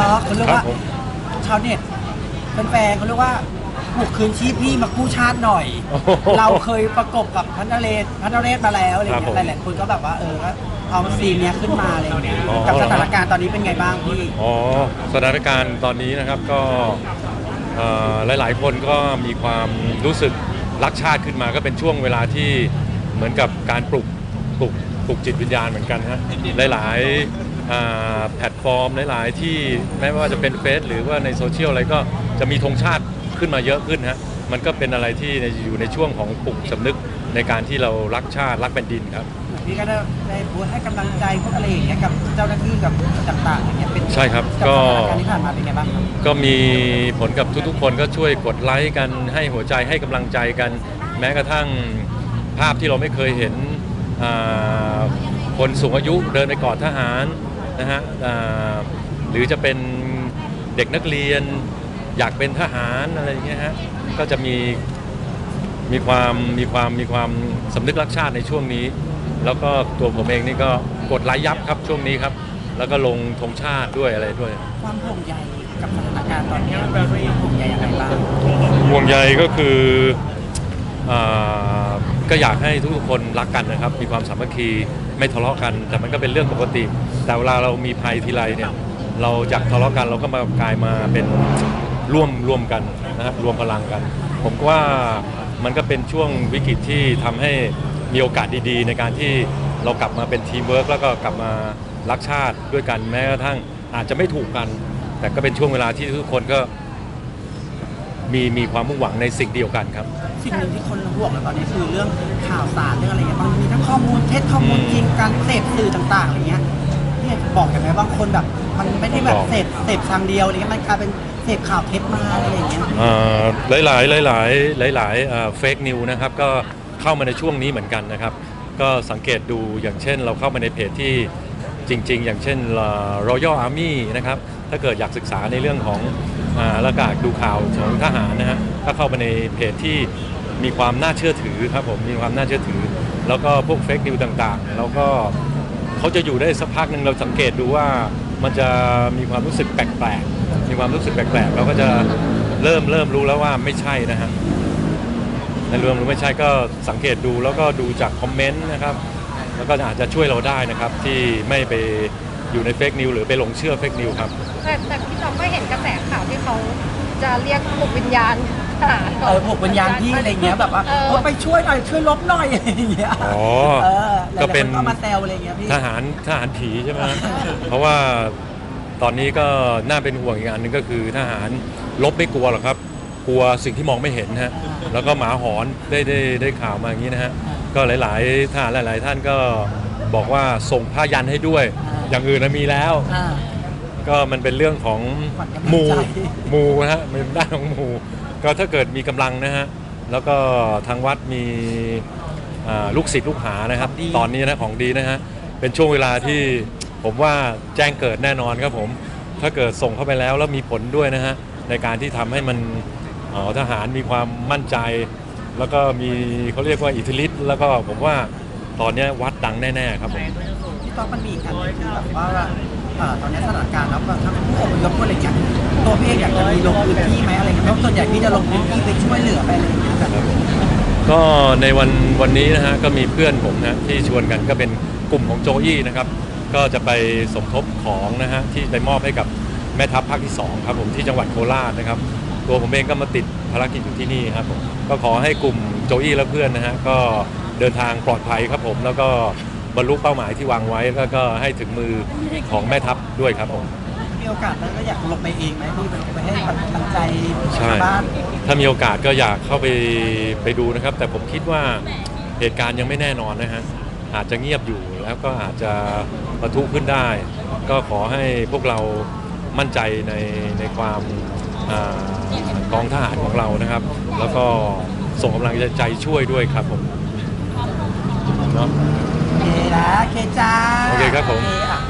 ต๊อกเขาเรียกครัว่าบผมชาวเน็ตแฟนๆเขาเรียกว่าปลุกคืนชีพพี่มากู้ชาติหน่อยโอ้โหเราเคยประกบกับพันธเรศพันธเรศมาแล้วอะไรครับเงี้ผมยหลายๆคนก็แบบว่าเออก็เอาซีนเนี้ยขึ้นมาอะไรเงี้ยอ๋อกับสถานการณ์ตอนนี้เป็นไงบ้างพี่อ๋อสถานการณ์ตอนนี้นะครับก็เอ่อหลายๆ คนก็มีความรู้สึกรักชาติขึ้นมาก็เป็นช่วงเวลาที่เหมือนกับการปลุกปลุก ปลุกจิตวิญญาณเหมือนกันฮะหลายๆอ่าแพลตฟอร์มหลายๆที่แม้ว่าจะเป็นเฟซหรือว่าในโซเชียลอะไรก็จะมีธงชาติขึ้นมาเยอะขึ้นฮะมันก็เป็นอะไรที่ในอยู่ในช่วงของปลุกสำนึกในการที่เรารักชาติรักแผ่นดินครับพี่ก็ได้ได้พูดให้กำลังใจพวกอะไรอย่างเงี้ยกับเจ้าหน้าที่กับต่างๆอย่างเงี้ยเป็นใช่ครับกับก็สถานการณ์ที่ผ่านมาเป็นไงบ้างครับก็มีผลกับทุกๆ คนก็ช่วยกดไลค์กันให้หัวใจให้กำลังใจกัน แม้กระทั่งภาพที่เราไม่เคยเห็นอ่า คนสูงอายุเดินไปกอดทหารนะฮะอ่าหรือจะเป็นเด็กนักเรียนอยากเป็นทหารอะไรอย่างเงี้ยฮะก็จะมีมีความมีความมีความสำนึกรักชาติในช่วงนี้ แล้วก็ตัวผมเองนี่ก็กดไลค์ยับครับช่วงนี้ครับ แล้วก็ลงธงชาติด้วยอะไรด้วย ความห่วงใยกับสถานการณ์ตอนนี้พี่ห่วงใยยังไงบ้างห่วงใยก็คืออา ก็อยากให้ทุกคนรักกันนะครับ มีความสามัคคีไม่ทะเลาะกัน แต่มันก็เป็นเรื่องปกติ แต่เวลาเรามีภัยทีไรเนี่ยเราจากทะเลาะกันเราก็มากลายมาเป็นร่วมร่วมกันนะครับรวมพลังกัน ผมว่ามันก็เป็นช่วงวิกฤตที่ทำให้มีโอกาสดีๆ ในการที่เรากลับมาเป็นทีมเวิร์กแล้วก็กลับมารักชาติด้วยกันแม้กระทั่งอาจจะไม่ถูกกัน แต่ก็เป็นช่วงเวลาที่ทุกคนก็มีมีความมุ่งหวังในสิ่งเดียวกันครับ สิ่งหนึ่งที่คนห่วงในตอนนี้คือเรื่องข่าวสารเรื่องอะไรเงี้ยบางมีทั้งข้อมูลเท็จข้อมูลจริงการเสพสื่อต่างๆอะไรเงี้ยพี่อยากจะบอกอย่างไรบางคนแบบ มันไม่ได้แบบบอกเสพเสพทางเดียวอะไรเงี้ยมันกลายเป็นเสพข่าวเท็จมาอะไรอย่างเงี้ยหลายหลายหลายหลายหลายหลายเฟกนิวนะครับก็เข้ามาในช่วงนี้เหมือนกันนะครับ ก็สังเกตดูอย่างเช่น เราเข้ามาในเพจที่จริง ๆ อย่างเช่น Royal Army นะครับถ้าเกิดอยากศึกษาในเรื่องของอ่าแล้วก็ดูข่าวของทหารนะฮะก็เข้าไปในเพจที่ มีความน่าเชื่อถือครับผมมีความน่าเชื่อถือ แล้วก็พวกเฟกนิวต่างๆ แล้วก็เขาจะอยู่ได้สักพักหนึ่งเราสังเกตดูว่ามันจะมีความรู้สึกแปลกๆ มีความรู้สึกแปลกๆเราก็จะเริ่มเริ่มรู้แล้วว่าไม่ใช่นะฮะในรื่องรู้ไม่ใช่ก็สังเกตดูแล้วก็ดูจากคอมเมนต์นะครับแล้วก็อาจจะช่วยเราได้นะครับ ที่ไม่ไปอยู่ในเฟกนิวหรือไปหลงเชื่อเฟกนิวครับแต่แต่พี่จอมก็เห็นกระแสข่าวที่เขา จะเรียกปลุกวิญญาณทหารเออพวกวิญญาณพี่อะไรเงี้ยแบบว่าเออ เออไปช่วยหน่อยช่วยลบหน่อยอะไรอย่างเงี้ยอ๋อเออหลายๆก็เป็นคก็มาแซวอะไรเงี้ยพี่ ทหารทหารผีใช่ไหมฮะเพราะว่าตอนนี้ก็น่าเป็นห่วงอีกอันหนึงก็คือทหารลบไม่กลัวหรอกครับ กลัวสิ่งที่มองไม่เห็นฮะแล้วก็หมาหอนได้ได้ได้ข่าวมาอย่างนี้นะฮะก็หลาย ๆทหารหลาย ๆ ท่านก็บอกว่าส่งผ้ายันให้ด้วยอย่างอื่นนะมีแล้ว อ่า ก็มันเป็นเรื่องของขวัญกำลังใจหมูหมูนะฮะมันเป็นด้านของหมูก็ถ้าเกิดมีกำลังนะฮะแล้วก็ทางวัดมีอ่าลูกศิษย์ลูกหานะครับ ตอนนี้นะของดีนะฮะเป็นช่วงเวลาที่ผมว่าแจ้งเกิดแน่นอนครับผม ถ้าเกิดส่งเข้าไปแล้วแล้วมีผลด้วยนะฮะในการที่ทำให้มันเอ่อทหารมีความมั่นใจ แล้วก็มีเขาเรียกว่าอิทธิฤทธิ์แล้วก็ผมว่าตอนนี้วัดดังแน่ ๆ ครับผมพี่ต๊อกมันมีอีกอันหนึงคือแบบว่าเอ่อ ตอนนี้สถานการณ์แล้วแบบทั้งผู้อพยพอะไรเงี้ยตัวพี่เองอยากจะมีลงพื้นที่ไหมอะไรเงี้ยเพราะส่วนใหญ่พี่จะลงพื้นที่ไปช่วยเหลือไปอะไรอย่างเงี้ยแบบก็ในวันวันนี้นะฮะก็มีเพื่อนผมนะที่ชวนกันก็เป็นกลุ่มของโจอี้นะครับ ก็จะไปสมทบของนะฮะที่ไปมอบให้กับแม่ทัพภาคที่2ครับผมที่จังหวัดโคราชนะครับ ตัวผมเองก็มาติดภารกิจอยู่ที่นี่ครับผมก็ขอให้กลุ่มโจอี้และเพื่อนนะฮะก็เดินทางปลอดภัยครับผมแล้วก็ บรรลุเป้าหมายที่วางไว้ แล้วก็ให้ถึงมือของแม่ทัพด้วยครับผม มีโอกาสแล้วก็อยากลงไปเองไหมพี่ไปไปให้กำลังใจใช่ชาวบ้านถ้ามีโอกาสก็อยากเข้าไปไปดูนะครับ แต่ผมคิดว่าเหตุการณ์ยังไม่แน่นอนนะฮะอาจจะเงียบอยู่แล้วก็อาจจะประทุขึ้นได้ ก็ขอให้พวกเรามั่นใจในในความอากองทหารของเรานะครับ แล้วก็ส่งกำลังใจช่วยด้วยครับผมเนาะโอ เคนะโอเคจ้าโอเคครับผม โอเคอะ